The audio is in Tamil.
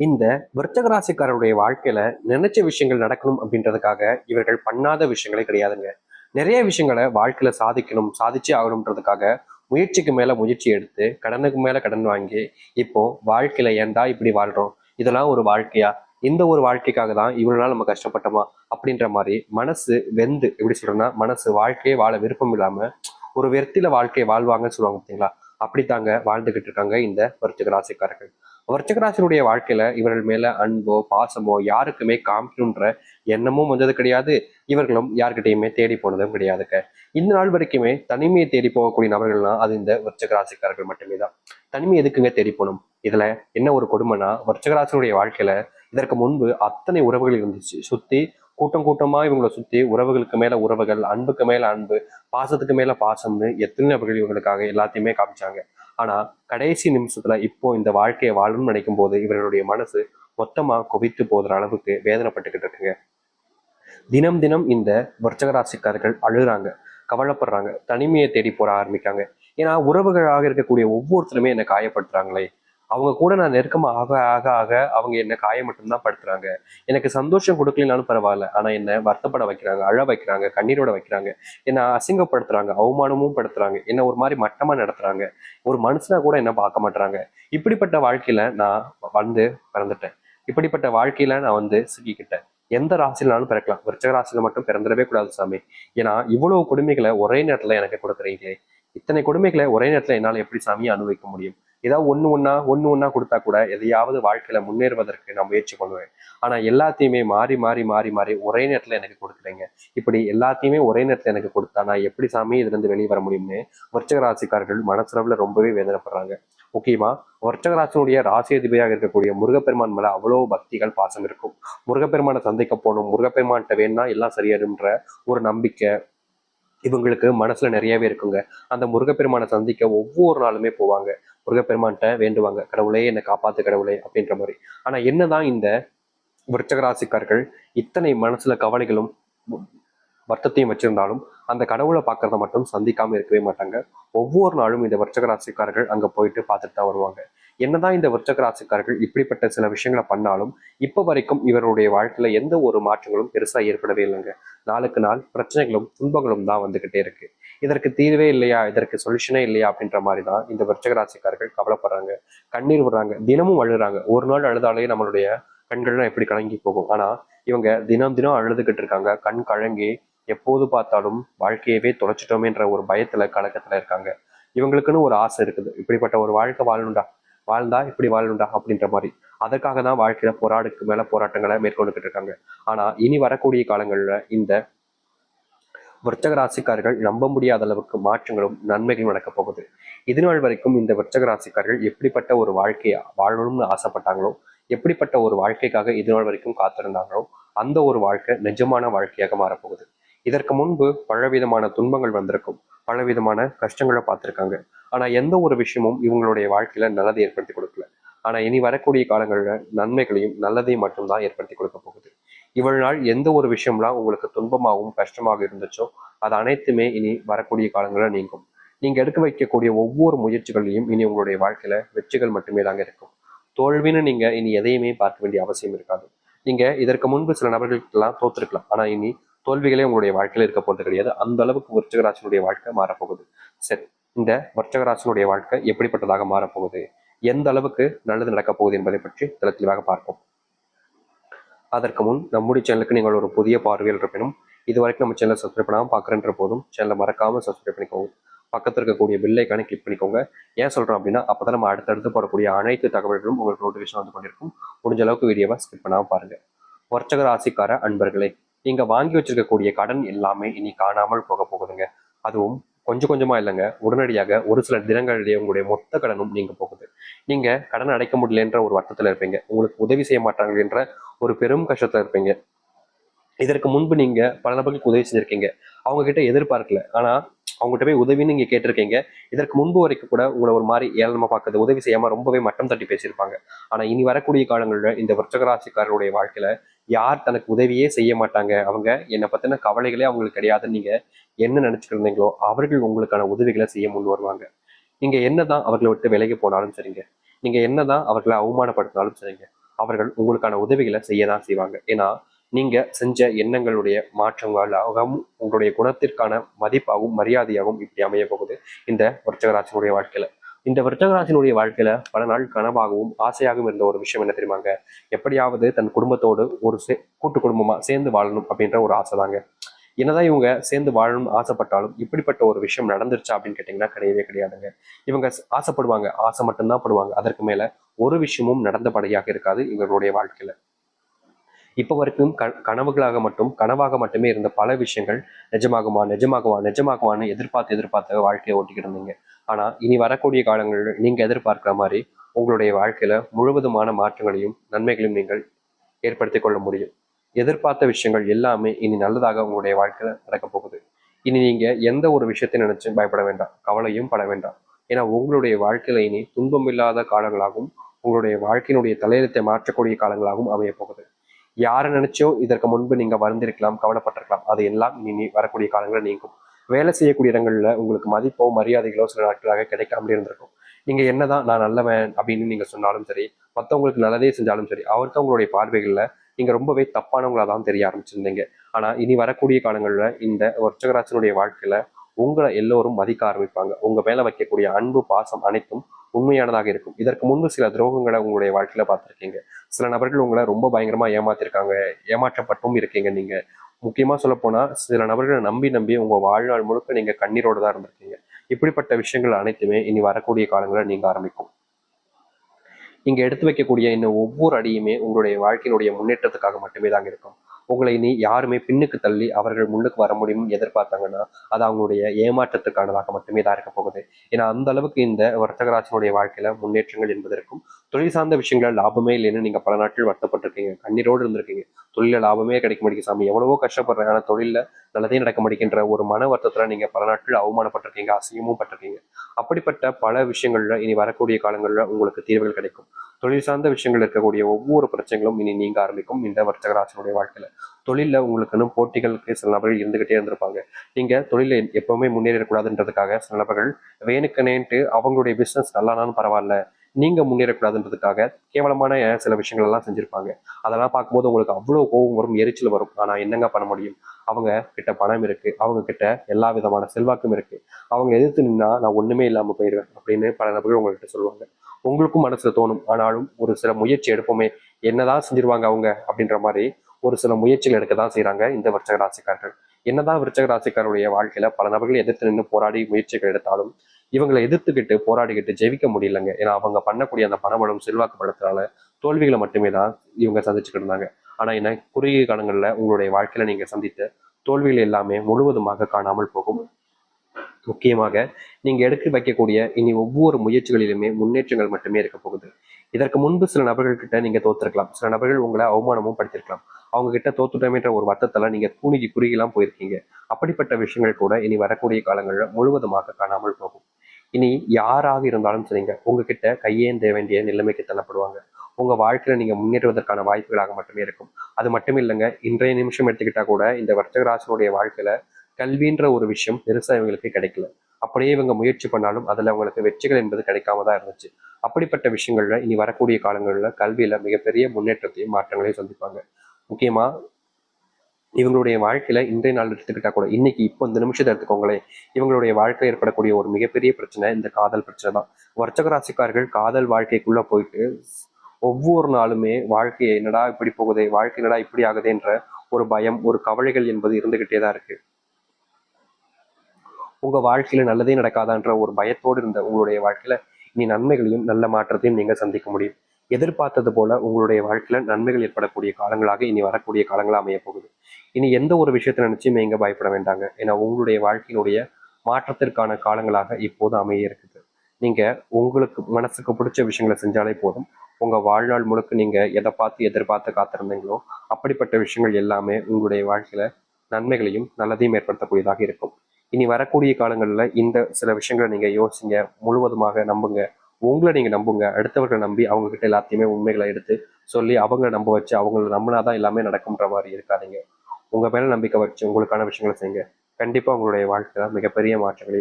இந்த விருச்சக ராசிக்காரருடைய வாழ்க்கையில நினைச்ச விஷயங்கள் நடக்கணும் அப்படின்றதுக்காக இவர்கள் பண்ணாத விஷயங்களே கிடையாதுங்க. நிறைய விஷயங்களை வாழ்க்கையில சாதிக்கணும் சாதிச்சே ஆகணுன்றதுக்காக முயற்சிக்கு மேல முயற்சி எடுத்து கடனுக்கு மேல கடன் வாங்கி இப்போ வாழ்க்கையில ஏன்டா இப்படி வாழ்றோம்? இதெல்லாம் ஒரு வாழ்க்கையா? இந்த ஒரு வாழ்க்கைக்காக தான் இவ்வளவு நாள் நம்ம கஷ்டப்பட்டோமா? அப்படின்ற மாதிரி மனசு வெந்து எப்படி சொல்றேன்னா மனசு வாழ்க்கையே வாழ விருப்பம் இல்லாம ஒரு வெறுத்தில வாழ்க்கையை வாழ்வாங்கன்னு சொல்லுவாங்க பார்த்தீங்களா அப்படித்தாங்க வாழ்ந்துகிட்டு இருக்காங்க இந்த வருத்துக ராசிக்காரர்கள். விருச்சிக வாழ்க்கையில இவர்கள் மேல அன்போ பாசமோ யாருக்குமே காமிக்கணுன்ற எண்ணமும் வந்தது கிடையாது. இவர்களும் யார்கிட்டையுமே தேடி போனதும் கிடையாதுங்க. இந்த நாள் வரைக்குமே தனிமையை தேடி போகக்கூடிய நபர்கள்னா அது இந்த விரச்சகராசிக்காரர்கள் மட்டுமே தான். தனிமை எதுக்குங்க தேடி போகணும்? இதுல என்ன ஒரு கொடுமைனா விருச்சிக வாழ்க்கையில இதற்கு முன்பு அத்தனை உறவுகள் இருந்துச்சு. சுத்தி கூட்டம் கூட்டமா இவங்களை சுத்தி உறவுகளுக்கு மேல உறவுகள் அன்புக்கு மேல அன்பு பாசத்துக்கு மேல பாசம்னு எத்தனை நபர்கள் இவங்களுக்காக எல்லாத்தையுமே காமிச்சாங்க. ஆனா கடைசி நிமிஷத்துல இப்போ இந்த வாழ்க்கையை வாழணும்னு நினைக்கும் போது இவர்களுடைய மனசு மொத்தமா குவித்து போகிற அளவுக்கு வேதனைப்பட்டுக்கிட்டு இருக்குங்க. தினம் தினம் இந்த விருச்சக அழுகிறாங்க அழுகுறாங்க கவலைப்படுறாங்க தனிமையை தேடி போற ஆரம்பிக்காங்க ஏன்னா உறவுகளாக இருக்கக்கூடிய ஒவ்வொருத்தருமே என்னை காயப்படுத்துறாங்களே. அவங்க கூட நான் நெருக்கமாக ஆக ஆக ஆக அவங்க என்ன காயம் மட்டும்தான் படுத்துறாங்க. எனக்கு சந்தோஷம் கொடுக்கலனாலும் பரவாயில்ல. ஆனா என்ன வருத்தப்பட வைக்கிறாங்க அழ வைக்கிறாங்க கண்ணீரோட வைக்கிறாங்க. என்ன அசிங்கப்படுத்துறாங்க அவமானமும் படுத்துறாங்க. என்ன ஒரு மாதிரி மட்டமா நடத்துறாங்க. ஒரு மனுஷனா கூட என்ன பார்க்க மாட்டாங்க இப்படிப்பட்ட வாழ்க்கையில நான் வந்து பிறந்துட்டேன். இப்படிப்பட்ட வாழ்க்கையில நான் வந்து சிக்கிக்கிட்டேன். எந்த ராசியிலாலும் பிறக்கலாம். விருச்சக ராசியில மட்டும் பிறந்துடவே கூடாது சாமி. ஏன்னா இவ்வளவு கொடுமைகளை ஒரே நேரத்துல எனக்கு கொடுக்குறீங்களே. இத்தனை கொடுமைகளை ஒரே நேரத்துல என்னால எப்படி சாமியை அனுபவிக்க முடியும்? ஏதாவது ஒன்று ஒன்றா ஒன்று ஒன்றா கொடுத்தா கூட எதையாவது வாழ்க்கையில் முன்னேறுவதற்கு நான் முயற்சி பண்ணுவேன். ஆனால் எல்லாத்தையுமே மாறி மாறி மாறி மாறி ஒரே நேரத்தில் எனக்கு கொடுக்குறீங்க இப்படி எல்லாத்தையுமே ஒரே நேரத்தில் எனக்கு கொடுத்தா நான் எப்படி சாமி இதுலேருந்து வெளியே வர முடியும்னு விருச்சக ராசிக்காரர்கள் மனசளவுல ரொம்பவே வேதனைப்படுறாங்க. முக்கியமா விருச்சக ராசி அதிபதியாக இருக்கக்கூடிய முருகப்பெருமான் மேல அவ்வளவு பக்திகள் பாசம் இருக்கும். முருகப்பெருமானை சந்திக்க போகணும் முருகப்பெருமான்கிட்ட வேணா எல்லாம் சரியாடுன்ற ஒரு நம்பிக்கை இவங்களுக்கு மனசுல நிறையவே இருக்குங்க. அந்த முருகப்பெருமானை சந்திக்க ஒவ்வொரு நாளுமே போவாங்க. முருகப்பெருமான்கிட்ட வேண்டுவாங்க கடவுளே என்னை காப்பாத்து கடவுளே அப்படின்ற மாதிரி. ஆனா என்னதான் இந்த விருச்சகராசிக்காரர்கள் இத்தனை மனசுல கவலைகளும் வருத்தத்தையும் வச்சிருந்தாலும் அந்த கடவுளை பார்க்கறத மட்டும் சந்திக்காம இருக்கவே மாட்டாங்க. ஒவ்வொரு நாளும் இந்த விருச்சக ராசிக்காரர்கள் அங்க போயிட்டு பார்த்துட்டு தான் வருவாங்க. என்னதான் இந்த விருச்சக ராசிக்காரர்கள் இப்படிப்பட்ட சில விஷயங்களை பண்ணாலும் இப்போ வரைக்கும் இவருடைய வாழ்க்கையில எந்த ஒரு மாற்றங்களும் பெருசா ஏற்படவே இல்லைங்க. நாளுக்கு நாள் பிரச்சனைகளும் துன்பங்களும் தான் வந்துகிட்டே இருக்கு. இதற்கு தீர்வே இல்லையா? இதற்கு சொல்யூஷனே இல்லையா? அப்படின்ற மாதிரி தான் இந்த விருச்சக ராசிக்காரர்கள் கவலைப்படுறாங்க. கண்ணீர் விடுறாங்க. தினமும் அழுறாங்க ஒரு நாள் அழுதாலே நம்மளுடைய கண்கள்லாம் எப்படி கலங்கி போகும். ஆனா இவங்க தினம் தினம் அழுதுகிட்டு இருக்காங்க. கண் கலங்கி எப்போது பார்த்தாலும் வாழ்க்கையவே தொலைச்சிட்டோமேன்ற ஒரு பயத்துல கலக்கத்துல இருக்காங்க. இவங்களுக்குன்னு ஒரு ஆசை இருக்குது. இப்படிப்பட்ட ஒரு வாழ்க்கை வாழணுண்டா வாழ்ந்தா இப்படி வாழணுண்டா அப்படின்ற மாதிரி. அதற்காக தான் வாழ்க்கையில போராடுக்கு மேல போராட்டங்களை மேற்கொண்டுகிட்டு இருக்காங்க. ஆனா இனி வரக்கூடிய காலங்கள்ல இந்த விருச்சக ராசிக்காரர்கள் நம்ப முடியாத அளவுக்கு மாற்றங்களும் நன்மைகளும் நடக்க போகுது. இது நாள் வரைக்கும் இந்த விருச்சக ராசிக்காரர்கள் எப்படிப்பட்ட ஒரு வாழ்க்கையை வாழணும்னு ஆசைப்பட்டாங்களோ எப்படிப்பட்ட ஒரு வாழ்க்கைக்காக இது நாள் வரைக்கும் காத்திருந்தாங்களோ அந்த ஒரு வாழ்க்கை நிஜமான வாழ்க்கையாக மாறப்போகுது. இதற்கு முன்பு பலவிதமான துன்பங்கள் வந்திருக்கும். பலவிதமான கஷ்டங்களை பார்த்துருக்காங்க. ஆனால் எந்த ஒரு விஷயமும் இவங்களுடைய வாழ்க்கையில் நல்லதை ஏற்படுத்தி கொடுக்கல. ஆனால் இனி வரக்கூடிய காலங்களில் நன்மைகளையும் நல்லதையும் மட்டும்தான் ஏற்படுத்தி கொடுக்க போகுது. இவ்வளவு நாள் எந்த ஒரு விஷயம்லாம் உங்களுக்கு துன்பமாகவும் கஷ்டமாக இருந்துச்சோ அது அனைத்துமே இனி வரக்கூடிய காலங்களில் நீங்கும். நீங்கள் எடுக்க வைக்கக்கூடிய ஒவ்வொரு முயற்சிகளையும் இனி உங்களுடைய வாழ்க்கையில் வெற்றிகள் மட்டுமே தாங்க இருக்கும். தோல்வின்னு நீங்கள் இனி எதையுமே பார்க்க வேண்டிய அவசியம் இருக்காது. நீங்கள் இதற்கு முன்பு சில நபர்களுக்கெல்லாம் தோற்றுருக்கலாம் ஆனால் இனி தோல்விகளே உங்களுடைய வாழ்க்கையில் இருக்க போகிறது கிடையாது. அந்த அளவுக்கு விருச்சகராசனுடைய வாழ்க்கை மாறப்போகுது. சரி இந்த விருச்சகராசனுடைய வாழ்க்கை எப்படிப்பட்டதாக மாறப்போகுது? எந்த அளவுக்கு நல்லது நடக்கப் போகுது என்பதை பற்றி தெளி தெளிவாக பார்ப்போம். அதற்கு முன் நம்முடைய சேனலுக்கு நீங்கள் ஒரு புதிய பார்வையில் இருப்பினும் இது வரைக்கும் நம்ம சேனலை சப்ஸ்கிரைப் பண்ணாமல் பார்க்குறன்ற போதும் சேனலை மறக்காமல் சப்ஸ்கிரைப் பண்ணிக்கோங்க. பக்கத்தில் இருக்கக்கூடிய பில்லைக்கான கிளிக் பண்ணிக்கோங்க. ஏன் சொல்கிறோம் அப்படின்னா அப்போ தான் நம்ம அடுத்தடுத்து போடக்கூடிய அனைத்து தகவல்களும் உங்களுக்கு நோட்டிஃபிகேஷன் வந்து கொண்டிருக்கும். முடிஞ்ச அளவுக்கு வீடியோவை ஸ்கிப் பண்ணாமல் பாருங்க. வர்ச்சக ராசிக்கார அன்பர்களே நீங்க வாங்கி வச்சிருக்கக்கூடிய கடன் எல்லாமே இனி காணாமல் போக போகுதுங்க. அதுவும் கொஞ்சம் கொஞ்சமா இல்லைங்க. உடனடியாக ஒரு சில தினங்களிலேயே உங்களுடைய மொத்த கடனும் நீங்க போகுது. நீங்க கடன் அடைக்க முடியலன்ற ஒரு வட்டத்துல இருப்பீங்க. உங்களுக்கு உதவி செய்ய மாட்டாங்க என்ற ஒரு பெரும் கஷ்டத்துல இருப்பீங்க. இதற்கு முன்பு நீங்க பல நபர்களுக்கு உதவி செஞ்சிருக்கீங்க. அவங்க கிட்ட எதிர்பார்க்கல. ஆனா அவங்ககிட்ட போய் உதவின்னு நீங்க கேட்டிருக்கீங்க. இதற்கு முன்பு வரைக்கும் கூட உங்களை ஒரு மாதிரி ஏளனமா பார்க்கறது உதவி செய்யாம ரொம்பவே மட்டம் தட்டி பேசியிருப்பாங்க. ஆனா இனி வரக்கூடிய காலங்களில் இந்த விருச்சகராசிக்காரருடைய வாழ்க்கையில யார் தனக்கு உதவியே செய்ய மாட்டாங்க. அவங்க என்னை பற்றின கவலைகளே அவங்களுக்கு கிடையாதுன்னு நீங்கள் என்ன நினைச்சுட்டு இருந்தீங்களோ அவர்கள் உங்களுக்கான உதவிகளை செய்ய முன் வருவாங்க. நீங்கள் என்ன தான் அவர்களை விட்டு விலகி போனாலும் சரிங்க. நீங்க என்னதான் அவர்களை அவமானப்படுத்தினாலும் சரிங்க. அவர்கள் உங்களுக்கான உதவிகளை செய்ய தான் செய்வாங்க. ஏன்னா நீங்கள் செஞ்ச எண்ணங்களுடைய மாற்றங்களாகவும் உங்களுடைய குணத்திற்கான மதிப்பாகவும் மரியாதையாகவும் இப்படி அமைய போகுது இந்த வருச்சகராட்சியினுடைய வாழ்க்கையில். இந்த விருச்சகராசினுடைய வாழ்க்கையில பல நாள் கனவாகவும் ஆசையாகவும் இருந்த ஒரு விஷயம் என்ன தெரியுமாங்க? எப்படியாவது தன் குடும்பத்தோடு ஒரு சே கூட்டு குடும்பமா சேர்ந்து வாழணும் அப்படின்ற ஒரு ஆசை தாங்க என்னதான் இவங்க சேர்ந்து வாழணும்னு ஆசைப்பட்டாலும் இப்படிப்பட்ட ஒரு விஷயம் நடந்துருச்சா அப்படின்னு கேட்டிங்கன்னா கிடையவே கிடையாதுங்க. இவங்க ஆசைப்படுவாங்க. ஆசை மட்டும்தான் படுவாங்க. அதற்கு மேல ஒரு விஷயமும் நடந்தபடியாக இருக்காது இவர்களுடைய வாழ்க்கையில. இப்போ வரைக்கும் க கனவுகளாக மட்டும் கனவாக மட்டுமே இருந்த பல விஷயங்கள் நிஜமாகுமா நிஜமாகுமா நிஜமாகுமான்னு எதிர்பார்த்து எதிர்பார்த்த வாழ்க்கையை ஓட்டிக்கிட்டு இருந்தீங்க. ஆனா இனி வரக்கூடிய காலங்களில் நீங்க எதிர்பார்க்கிற மாதிரி உங்களுடைய வாழ்க்கையில முழுவதுமான மாற்றங்களையும் நன்மைகளையும் நீங்கள் ஏற்படுத்திக் கொள்ள முடியும். எதிர்பார்த்த விஷயங்கள் எல்லாமே இனி நல்லதாக உங்களுடைய வாழ்க்கையில நடக்க போகுது. இனி நீங்க எந்த ஒரு விஷயத்தை நினைச்சு பயப்பட வேண்டாம். கவலையும் பட வேண்டாம். ஏன்னா உங்களுடைய வாழ்க்கையில இனி துன்பம் இல்லாத காலங்களாகவும் உங்களுடைய வாழ்க்கையினுடைய தலையெழுத்தை மாற்றக்கூடிய காலங்களாகவும் அமைய போகுது. யாரை நினைச்சோ இதற்கு முன்பு நீங்க வந்திருக்கலாம் கவலைப்பட்டிருக்கலாம். அது எல்லாம் இனி வரக்கூடிய காலங்களில் நீங்கும். வேலை செய்யக்கூடிய இடங்கள்ல உங்களுக்கு மதிப்போ மரியாதைகளோ சில நாட்களாக கிடைக்காமல் இருந்திருக்கும். நீங்க என்னதான் நான் நல்லவன் அப்படின்னு நீங்க சொன்னாலும் சரி மற்றவங்களுக்கு நல்லதே செஞ்சாலும் சரி அவருக்கு அவங்களுடைய பார்வைகளில் நீங்கள் ரொம்பவே தப்பானவங்களா தான் தெரிய ஆரம்பிச்சிருந்தீங்க. ஆனால் இனி வரக்கூடிய காலங்களில் இந்த வர்ச்சகராசனுடைய வாழ்க்கையில் உங்களை எல்லோரும் மதிக்க ஆரம்பிப்பாங்க. உங்க மேல வைக்கக்கூடிய அன்பு பாசம் அனைத்தும் உண்மையானதாக இருக்கும். இதற்கு முன்பு சில துரோகங்களை உங்களுடைய வாழ்க்கையில பார்த்துருக்கீங்க. சில நபர்கள் உங்களை ரொம்ப பயங்கரமா ஏமாத்திருக்காங்க ஏமாற்றப்பட்டும் இருக்கீங்க நீங்க. முக்கியமா சொல்ல சில நபர்களை நம்பி நம்பி உங்க வாழ்நாள் முழுக்க நீங்க கண்ணீரோடு தான் இருந்திருக்கீங்க. இப்படிப்பட்ட விஷயங்கள் அனைத்துமே இனி வரக்கூடிய காலங்களில் நீங்க ஆரம்பிக்கும். இங்க எடுத்து வைக்கக்கூடிய இன்னும் ஒவ்வொரு அடியுமே உங்களுடைய வாழ்க்கையினுடைய முன்னேற்றத்துக்காக மட்டுமே தாங்க இருக்கும். உங்களை இனி யாருமே பின்னுக்கு தள்ளி அவர்கள் முன்னுக்கு வர முடியும்னு எதிர்பார்த்தாங்கன்னா அது அவங்களுடைய ஏமாற்றத்துக்கானதாக மட்டுமே தான் இருக்க போகுது. ஏன்னா அந்த அளவுக்கு இந்த வர்த்தகராஜனுடைய வாழ்க்கையில முன்னேற்றங்கள் என்பதற்கும் தொழில் சார்ந்த விஷயங்கள் லாபமே இல்லைன்னு நீங்க பல நாட்கள் வருத்தப்பட்டிருக்கீங்க கண்ணீரோடு இருந்திருக்கீங்க. தொழில லாபமே கிடைக்க முடியும் சாமி. எவ்வளவோ கஷ்டப்படுறேன் ஆனா தொழில நல்லதே நடக்க முடிக்கின்ற ஒரு மன வருத்தத்துல நீங்க பல நாட்கள் அவமானப்பட்டிருக்கீங்க அசிங்கமும் பட்டிருக்கீங்க. அப்படிப்பட்ட பல விஷயங்கள்ல இனி வரக்கூடிய காலங்களில் உங்களுக்கு தீர்வுகள் கிடைக்கும். தொழில் சார்ந்த விஷயங்கள் இருக்கக்கூடிய ஒவ்வொரு பிரச்சனைகளும் இனி நீங்க ஆரம்பிக்கும் இந்த வர்த்தகராசனுடைய வாழ்க்கையில. தொழில உங்களுக்குன்னு போட்டிகளுக்கு சில நபர்கள் இருந்துகிட்டே இருந்திருப்பாங்க. நீங்க தொழில எப்பவுமே முன்னேறக்கூடாதுன்றதுக்காக சில நபர்கள் வேணுக்கனேன்ட்டு அவங்களுடைய பிசினஸ் நல்லானாலும் பரவாயில்ல. நீங்க முன்னேறக்கூடாதுன்றதுக்காக கேவலமான சில விஷயங்கள் எல்லாம் செஞ்சிருப்பாங்க. அதெல்லாம் பார்க்கும்போது உங்களுக்கு அவ்வளவு கோபம் வரும் எரிச்சல் வரும். ஆனா என்னங்க பண்ண முடியும்? அவங்க கிட்ட பணம் இருக்கு. அவங்க கிட்ட எல்லா விதமான செல்வாக்கும் இருக்கு. அவங்க எதிர்த்து நின்னா நான் ஒண்ணுமே இல்லாம போயிடுவேன் அப்படின்னு பல நபர்கள் உங்கள்கிட்ட சொல்லுவாங்க. உங்களுக்கும் மனசுல தோணும் ஆனாலும் ஒரு சில முயற்சி எடுப்போமே. என்னதான் செஞ்சிருவாங்க அவங்க? அப்படின்ற மாதிரி ஒரு சில முயற்சிகள் எடுக்க தான் செய்யறாங்க இந்த விருச்சக ராசிக்காரர்கள். என்னதான் விருச்சக ராசிக்காரருடைய வாழ்க்கையில பல நபர்கள் எதிர்த்து நின்று போராடி முயற்சிகள் எடுத்தாலும் இவங்களை எதிர்த்துக்கிட்டு போராடிக்கிட்டு ஜெயிக்க முடியலங்க. ஏன்னா அவங்க பண்ணக்கூடிய அந்த பணபலம் செல்வாக்கு படத்தினால தோல்விகளை மட்டுமே தான் இவங்க சந்திச்சுக்கிட்டு இருந்தாங்க. ஆனா என்ன குறுகிய காலங்களில் உங்களுடைய வாழ்க்கையில நீங்க சந்தித்த தோல்விகள் எல்லாமே முழுவதுமாக காணாமல் போகும். முக்கியமாக நீங்க எடுத்து வைக்கக்கூடிய இனி ஒவ்வொரு முயற்சிகளிலுமே முன்னேற்றங்கள் மட்டுமே இருக்க போகுது. இதற்கு முன்பு சில நபர்கள் கிட்ட நீங்க தோத்துருக்கலாம். சில நபர்கள் உங்களை அவமானமும் படுத்திருக்கலாம். அவங்க கிட்ட தோத்துட்டோமேன்ற ஒரு வட்டத்தில் நீங்க கூணிக்கு குறுகிலாம் போயிருக்கீங்க. அப்படிப்பட்ட விஷயங்கள் கூட இனி வரக்கூடிய காலங்களில் முழுவதுமாக காணாமல் போகும். இனி யாராக இருந்தாலும் சரிங்க. உங்ககிட்ட கையேந்த வேண்டிய நிலைமைக்கு தள்ளப்படுவாங்க. உங்க வாழ்க்கையில நீங்க முன்னேறுவதற்கான வாய்ப்புகளாக மட்டுமே இருக்கும். அது மட்டும் இல்லைங்க இன்றைய நிமிஷம் எடுத்துக்கிட்டா கூட இந்த வர்த்தகராசனுடைய வாழ்க்கையில கல்வின்ற ஒரு விஷயம் பெருசா இவங்களுக்கு கிடைக்கல. அப்படியே இவங்க முயற்சி பண்ணாலும் அதுல அவங்களுக்கு வெற்றிகள் என்பது கிடைக்காம தான் இருந்துச்சு. அப்படிப்பட்ட விஷயங்கள்ல இனி வரக்கூடிய காலங்களில் கல்வியில மிகப்பெரிய முன்னேற்றத்தையும் மாற்றங்களையும் சந்திப்பாங்க. முக்கியமா இவங்களுடைய வாழ்க்கையில இன்றைய நாள் எடுத்துக்கிட்டா கூட இன்னைக்கு இப்போ இந்த நிமிஷத்தை எடுத்துக்கோங்களேன். இவங்களுடைய வாழ்க்கையில் ஏற்படக்கூடிய ஒரு மிகப்பெரிய பிரச்சனை இந்த காதல் பிரச்சனை தான். வர்த்தக ராசிக்காரர்கள் காதல் வாழ்க்கைக்குள்ள போயிட்டு ஒவ்வொரு நாளுமே வாழ்க்கையை என்னடா இப்படி போகுதே வாழ்க்கை என்னடா இப்படி ஆகுதுன்ற ஒரு பயம் ஒரு கவலைகள் என்பது இருந்துகிட்டே தான் இருக்கு. உங்க வாழ்க்கையில நல்லதே நடக்காதான்ற ஒரு பயத்தோடு இருந்த உங்களுடைய வாழ்க்கையில இனி நன்மைகளையும் நல்ல மாற்றத்தையும் நீங்க சந்திக்க முடியும். எதிர்பார்த்தது போல உங்களுடைய வாழ்க்கையில நன்மைகள் ஏற்படக்கூடிய காலங்களாக இனி வரக்கூடிய காலங்களாக அமைய போகுது இனி எந்த ஒரு விஷயத்தை நினைச்சுமே இங்கே பயப்பட வேண்டாங்க. ஏன்னா உங்களுடைய வாழ்க்கையினுடைய மாற்றத்திற்கான காலங்களாக இப்போது அமைய இருக்குது. நீங்கள் உங்களுக்கு மனசுக்கு பிடிச்ச விஷயங்களை செஞ்சாலே போதும். உங்கள் வாழ்நாள் முழுக்க நீங்கள் எதை பார்த்து எதிர்பார்த்து காத்திருந்தீங்களோ அப்படிப்பட்ட விஷயங்கள் எல்லாமே உங்களுடைய வாழ்க்கையில் நன்மைகளையும் நல்லதையும் ஏற்படுத்தக்கூடியதாக இருக்கும். இனி வரக்கூடிய காலங்களில் இந்த சில விஷயங்களை நீங்கள் யோசிங்க. முழுவதுமாக நம்புங்க. உங்களை நீங்கள் நம்புங்க. அடுத்தவர்களை நம்பி அவங்கக்கிட்ட எல்லாத்தையுமே உண்மைகளை எடுத்து சொல்லி அவங்கள நம்ப வச்சு அவங்கள நம்பினாதான் எல்லாமே நடக்கும்ன்ற மாதிரி இருக்காதீங்க. உங்க மேல நம்பிக்கை வச்சு உங்களுக்கான விஷயங்களை செய்யுங்க. கண்டிப்பா உங்களுடைய வாழ்க்கையில மிகப்பெரிய மாற்றங்களை